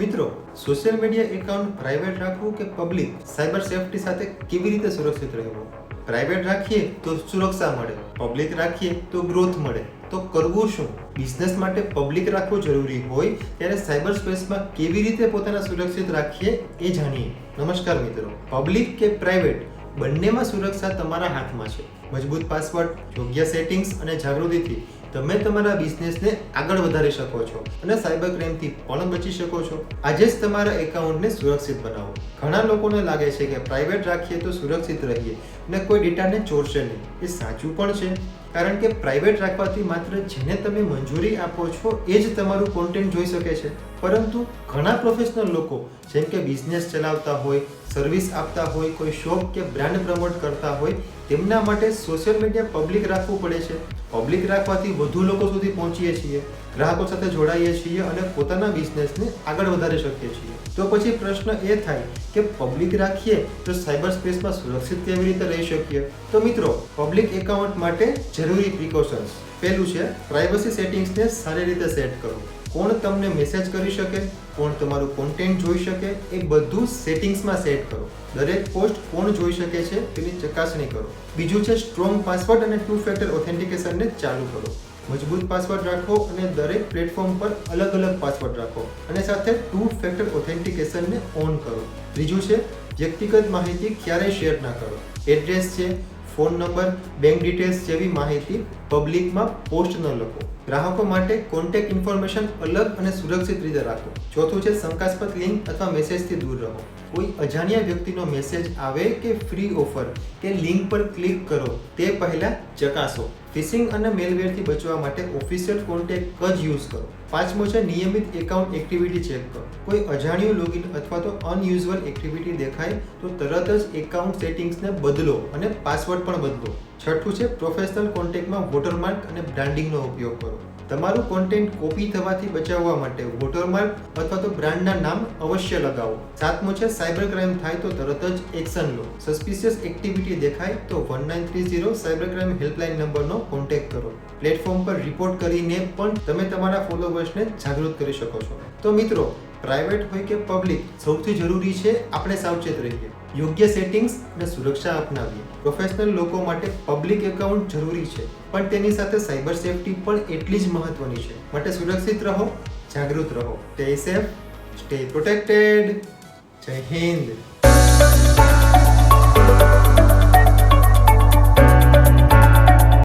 મિત્રો social media account private રાખવું કે પબ્લિક સાયબર સેફટી સાથે કેવી રીતે સુરક્ષિત રહેવું? પ્રાઇવેટ રાખીએ તો સુરક્ષા મળે. પબ્લિક રાખીએ તો ગ્રોથ મળે. તો કરવું શું? બિઝનેસ માટે પબ્લિક રાખવું જરૂરી હોય ત્યારે સાયબર સ્પેસમાં કેવી રીતે પોતાના સુરક્ષિત રાખીએ એ જાણીએ. નમસ્કાર મિત્રો. પબ્લિક કે પ્રાઇવેટ બંનેમાં સુરક્ષા તમારા હાથમાં છે. મજબૂત પાસવર્ડ યોગ્ય સેટિંગ્સ અને જાગૃતિથી. તમે તમારા બિઝનેસને આગળ વધારી શકો છો અને સાયબર ક્રાઇમથી પણ બચી શકો છો. આજે જ તમારા એકાઉન્ટને સુરક્ષિત બનાવો. ઘણા લોકોને લાગે છે કે પ્રાઇવેટ રાખીએ તો સુરક્ષિત રહીએ અને કોઈ ડેટાને ચોરશે નહીં. એ સાચું પણ છે. કારણ કે પ્રાઇવેટ રાખવાથી માત્ર જેને તમે મંજૂરી આપો છો એ જ તમારું કોન્ટેન્ટ જોઈ શકે છે. પરંતુ ઘણા પ્રોફેશનલ લોકો જેમ કે બિઝનેસ ચલાવતા હોય સર્વિસ આપતા હોય, કોઈ શોપ કે બ્રાન્ડ પ્રમોટ કરતા હોય, તેમના માટે સોશિયલ મીડિયા પબ્લિક રાખવું પડે છે. પબ્લિક રાખવાથી વધુ લોકો સુધી પહોંચીએ છીએ, ગ્રાહકો સાથે જોડાઈએ છીએ અને પોતાના બિઝનેસને આગળ વધારી શકીએ છીએ. તો પછી પ્રશ્ન એ થાય કે પબ્લિક રાખીએ તો સાયબર સ્પેસમાં સુરક્ષિત કેવી રીતે રહી શકીએ? તો મિત્રો પબ્લિક એકાઉન્ટ માટે જરૂરી પ્રિકોશન્સ પહેલું છે પ્રાઇવસી સેટિંગ્સને સારી રીતે સેટ કરો. કોણ તમને મેસેજ કરી શકે, કોણ તમારું કોન્ટેન્ટ જોઈ શકે, એ બધું સેટિંગ્સમાં સેટ કરો. દરેક પોસ્ટ કોણ જોઈ શકે છે તેની ચકાસણી કરો. બીજું છે સ્ટ્રોંગ પાસવર્ડ અને ટુ ફેક્ટર ઓથેન્ટિકેશનને ચાલુ કરો. મજબૂત પાસવર્ડ રાખો અને દરેક પ્લેટફોર્મ પર અલગ અલગ પાસવર્ડ રાખો. અને સાથે ટુ ફેક્ટર ઓથેન્ટિકેશનને ઓન કરો. ત્રીજું છે વ્યક્તિગત માહિતી ક્યારેય શેર ના કરો. એડ્રેસ છે ફોન નંબર બેંક ડિટેલ્સ જેવી માહિતી પબ્લિકમાં પોસ્ટ ન લખો. ગ્રાહકો માટે કોન્ટેક્ટ ઇન્ફોર્મેશન અલગ અને સુરક્ષિત રીતે રાખો. ચોથું છે શંકાસ્પદ લિંક અથવા મેસેજથી દૂર રહો. કોઈ અજાણ્યા વ્યક્તિનો મેસેજ આવે કે ફ્રી ઓફર કે લિંક પર ક્લિક કરો, તે પહેલાં ચકાસો. ફિશિંગ અને મેલવેરથી બચવા માટે ઓફિશિયલ કોન્ટેક્ટ જ યુઝ કરો. પાંચમો છે, નિયમિત એકાઉન્ટ એક્ટિવિટી ચેક કરો. કોઈ અજાણ્યું લોગિન અથવા તો અનયુઝ્યુઅલ એક્ટિવિટી દેખાય, તો તરત જ એકાઉન્ટ સેટિંગ્સને બદલો અને પાસવર્ડ પણ બદલો. છઠ્ઠું છે પ્રોફેશનલ કોન્ટેક્ટમાં વોટરમાર્ક અને બ્રાન્ડિંગનો ઉપયોગ કરો. તમારું કોન્ટેન્ટ કોપી થવાથી બચાવવા માટે વોટરમાર્ક અથવા તો બ્રાન્ડના નામ અવશ્ય લગાવો. સાતમું છે સાયબર ક્રાઇમ થાય તો તરત જ એક્શન લો. સસ્પિશિયસ એક્ટિવિટી દેખાય, તો one nine three zero cyber crime helpline નંબરનો કોન્ટેક્ટ કરો. પ્લેટફોર્મ પર રિપોર્ટ કરીને પણ તમે તમારા ફોલોવર્સને જાગૃત કરી શકો છો. તો મિત્રો પ્રાઇવેટ હોય કે પબ્લિક સૌથી જરૂરી છે આપણે સાવચેત રહીએ. યોગ્ય સેટિંગ્સ અને સુરક્ષા અપનાવીએ. પ્રોફેશનલ લોકો માટે પબ્લિક એકાઉન્ટ જરૂરી છે. પણ તેની સાથે સાયબર સેફટી પણ એટલી જ મહત્વની છે. માટે સુરક્ષિત રહો, જાગૃત રહો. સ્ટે સેફ સ્ટે પ્રોટેક્ટેડ જય હિન્દ.